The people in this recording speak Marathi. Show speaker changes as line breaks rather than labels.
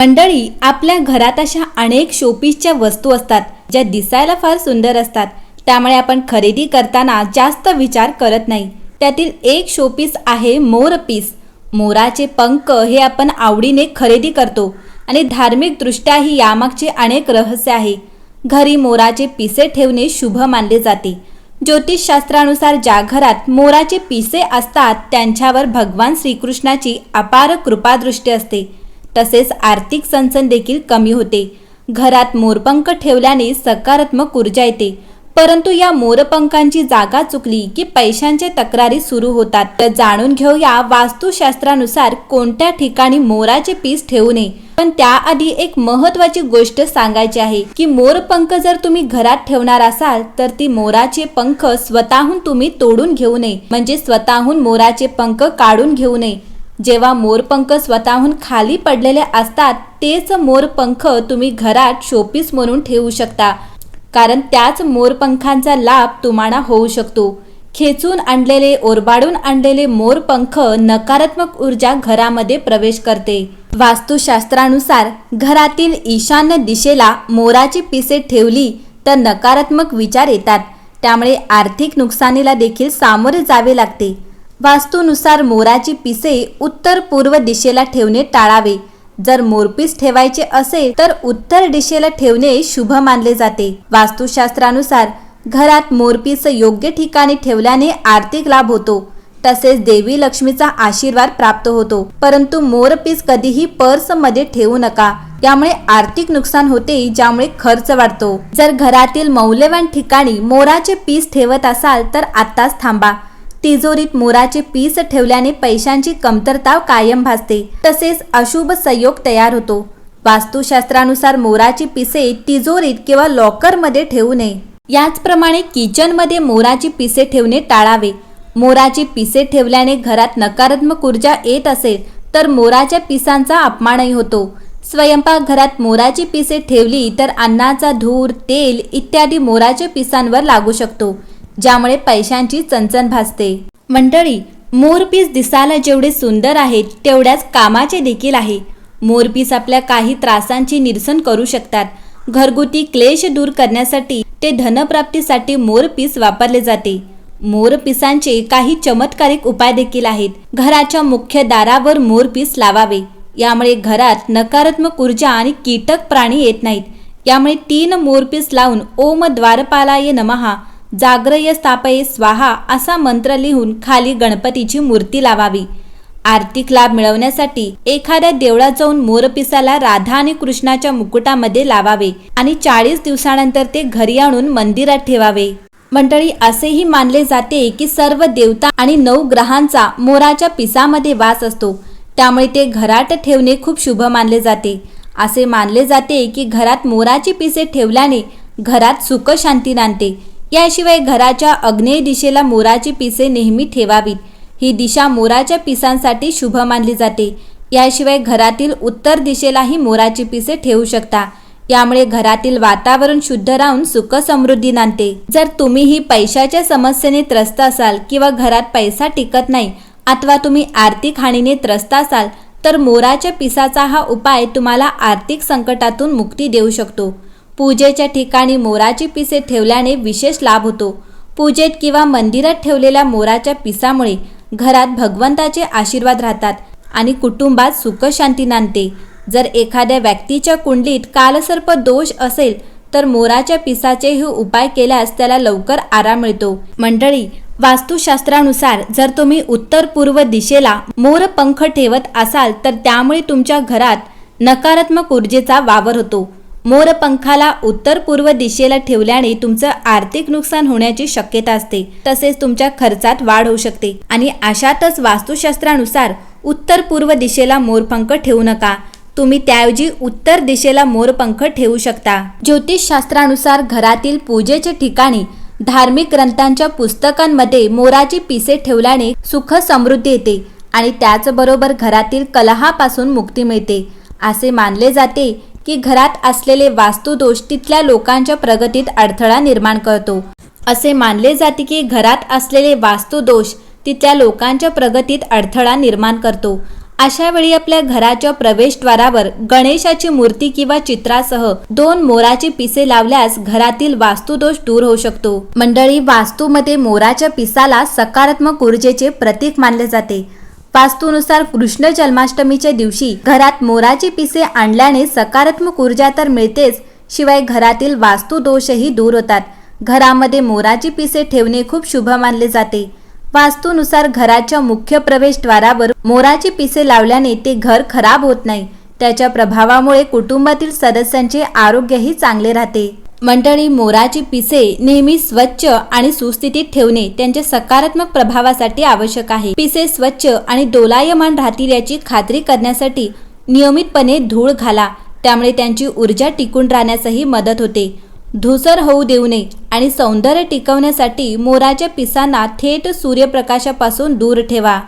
मंडळी आपल्या घरात अशा अनेक शोपीसच्या वस्तू असतात ज्या दिसायला फार सुंदर असतात. त्यामुळे आपण खरेदी करताना जास्त विचार करत नाही. त्यातील एक शोपीस आहे मोर पीस. मोराचे पंख हे आपण आवडीने खरेदी करतो आणि धार्मिकदृष्ट्याही यामागचे अनेक रहस्य आहे. घरी मोराचे पिसे ठेवणे शुभ मानले जाते. ज्योतिषशास्त्रानुसार ज्या घरात मोराचे पिसे असतात त्यांच्यावर भगवान श्रीकृष्णाची अपार कृपादृष्टी असते. तसेच आर्थिक सनसन देखील कमी होते. घरात मोरपंख ठेवल्याने सकारात्मक ऊर्जा येते. परंतु या मोरपंखांची जागा चुकली की पैशांचे तक्रारी सुरू होतात. तर जाणून घेऊया वास्तुशास्त्रानुसार कोणत्या ठिकाणी मोराचे पीस ठेवू नये. पण त्याआधी एक महत्वाची गोष्ट सांगायची आहे की मोरपंख जर तुम्ही घरात ठेवणार असाल तर ती मोराचे पंख स्वतःहून तुम्ही तोडून घेऊ नये. म्हणजे स्वतःहून मोराचे पंख काढून घेऊ नये. जेव्हा मोरपंख स्वतःहून खाली पडलेले असतात तेच मोरपंख तुम्ही घरात शोपीस म्हणून ठेवू शकता. कारण त्याच मोरपंखांचा लाभ तुम्हाला होऊ शकतो. खेचून आणलेले ओरबाडून आणलेले मोरपंख नकारात्मक ऊर्जा घरामध्ये प्रवेश करते. वास्तुशास्त्रानुसार घरातील ईशान्य दिशेला मोराची पिसे ठेवली तर नकारात्मक विचार येतात. त्यामुळे आर्थिक नुकसानीला देखील सामोरे जावे लागते. वास्तूनुसार मोराची पिसे उत्तर पूर्व दिशेला ठेवणे टाळावे. जर मोरपीस ठेवायचे असेल तर उत्तर दिशेला ठेवणे शुभ मानले जाते. वास्तुशास्त्रानुसार घरात मोरपीस योग्य ठिकाणी ठेवल्याने आर्थिक लाभ होतो. तसेच देवी लक्ष्मीचा आशीर्वाद प्राप्त होतो. परंतु मोरपीस कधीही पर्समध्ये ठेवू नका. यामुळे आर्थिक नुकसान होते ज्यामुळे खर्च वाढतो. जर घरातील मौल्यवान ठिकाणी मोराचे पीस ठेवत असाल तर आत्ताच थांबा. तिजोरीत मोराचे पीस ठेवल्याने पैशांची कमतरता कायम भासते. तसेच अशुभ संयोग तयार होतो. वास्तुशास्त्रानुसार मोराची पिसे तिजोरीत किंवा लॉकरमध्ये ठेवू नये. याचप्रमाणे किचनमध्ये मोराची पिसे ठेवणे टाळावे. मोराची पिसे ठेवल्याने घरात नकारात्मक ऊर्जा येत असेल तर मोराच्या पिसांचा अपमानही होतो. स्वयंपाकघरात मोराची पिसे ठेवली तर अन्नाचा धूर तेल इत्यादी मोराच्या पिसांवर लागू शकतो. ज्यामुळे पैशांची चणचण भासते. मंडळी मोरपीस दिसायला जेवढे सुंदर आहेत तेवढ्याच कामाचे देखील आहे. मोरपीस आपल्या काही त्रासांची निरसन करू शकतात. घरगुती क्लेश दूर करण्यासाठी ते धनप्राप्तीसाठी मोरपीस वापरले जाते. मोरपिसांचे काही चमत्कारिक उपाय देखील आहेत. घराच्या मुख्य दारावर मोरपीस लावावे. यामुळे घरात नकारात्मक ऊर्जा आणि कीटक प्राणी येत नाहीत. यामुळे तीन मोरपीस लावून ओम द्वारपालाय नमहा जाग्रय स्थापये स्वाहा असा मंत्र लिहून खाली गणपतीची मूर्ती लावावी. आर्थिक लाभ मिळवण्यासाठी एखाद्या देवळात जाऊन मोरपिसाला राधा आणि कृष्णाच्या मुकुटामध्ये लावावे आणि चाळीस दिवसानंतर ते घरी आणून मंदिरात ठेवावे. मंडळी असेही मानले जाते की सर्व देवता आणि नऊ ग्रहांचा मोराच्या पिसामध्ये वास असतो. त्यामुळे ते घरात ठेवणे खूप शुभ मानले जाते. असे मानले जाते की घरात मोराची पिसे ठेवल्याने घरात सुख शांती नांदते. याशिवाय घराच्या अग्नेय दिशेला मोराची पिसे नेहमी ठेवावीत. ही दिशा मोराच्या पिसांसाठी शुभ मानली जाते. याशिवाय घरातील उत्तर दिशेलाही मोराची पिसे ठेवू शकता. यामुळे घरातील वातावरण शुद्ध राहून सुख समृद्धी नांदते. जर तुम्हीही पैशाच्या समस्येने त्रस्त असाल किंवा घरात पैसा टिकत नाही अथवा तुम्ही आर्थिक हानीने त्रस्त असाल तर मोराच्या पिसाचा हा उपाय तुम्हाला आर्थिक संकटातून मुक्ती देऊ शकतो. पूजेच्या ठिकाणी मोराची पिसे ठेवल्याने विशेष लाभ होतो. पूजेत किंवा मंदिरात ठेवलेल्या मोराच्या पिसामुळे घरात भगवंताचे आशीर्वाद राहतात आणि कुटुंबात सुखशांती नांदते. जर एखाद्या व्यक्तीच्या कुंडलीत कालसर्प दोष असेल तर मोराच्या पिसाचेही उपाय केल्यास त्याला लवकर आराम मिळतो. मंडळी वास्तुशास्त्रानुसार जर तुम्ही उत्तर पूर्व दिशेला मोर पंख ठेवत असाल तर त्यामुळे तुमच्या घरात नकारात्मक ऊर्जेचा वावर होतो. मोरपंखाला उत्तर पूर्व दिशेला ठेवल्याने तुमचं आर्थिक नुकसान होण्याची शक्यता असते. तसेच तुमच्या खर्चात वाढ होऊ शकते. आणि अशातच वास्तुशास्त्रानुसार उत्तर पूर्व दिशेला मोरपंख ठेवू नका. तुम्ही त्याऐवजी उत्तर दिशेला मोरपंख ठेवू शकता. ज्योतिषशास्त्रानुसार घरातील पूजेच्या ठिकाणी धार्मिक ग्रंथांच्या पुस्तकांमध्ये मोराची पिसे ठेवल्याने सुख समृद्धी येते आणि त्याचबरोबर घरातील कलहापासून मुक्ती मिळते असे मानले जाते की घरात असलेले वास्तुदोष तिथल्या लोकांच्या प्रगतीत अडथळा निर्माण करतो. असे मानले जाते की घरात असलेले वास्तुदोष तिथल्या लोकांच्या प्रगतीत अडथळा निर्माण करतो. अशा वेळी आपल्या घराच्या प्रवेशद्वारावर गणेशाची मूर्ती किंवा चित्रासह दोन मोराची पिसे लावल्यास घरातील वास्तुदोष दूर होऊ शकतो. मंडळी वास्तूमध्ये मोराच्या पिसाला सकारात्मक ऊर्जेचे प्रतीक मानले जाते. वास्तूनुसार कृष्ण जन्माष्टमीच्या दिवशी घरात मोराची पिसे आणल्याने सकारात्मक ऊर्जा तर मिळतेच शिवाय घरातील वास्तुदोषही दूर होतात. घरामध्ये मोराची पिसे ठेवणे खूप शुभ मानले जाते. वास्तूनुसार घराच्या मुख्य प्रवेशद्वारावर मोराची पिसे लावल्याने ते घर खराब होत नाही. त्याच्या प्रभावामुळे कुटुंबातील सदस्यांचे आरोग्यही चांगले राहते. मंडळी मोराची पिसे नेहमी स्वच्छ आणि सुस्थितीत ठेवणे त्यांच्या सकारात्मक प्रभावासाठी आवश्यक आहे. पिसे स्वच्छ आणि डोलायमान राहतील याची खात्री करण्यासाठी नियमितपणे धूळ घाला. त्यामुळे त्यांची ऊर्जा टिकून राहण्यासही मदत होते. धुसर होऊ देऊ नये आणि सौंदर्य टिकवण्यासाठी मोराच्या पिसांना थेट सूर्यप्रकाशापासून दूर ठेवा.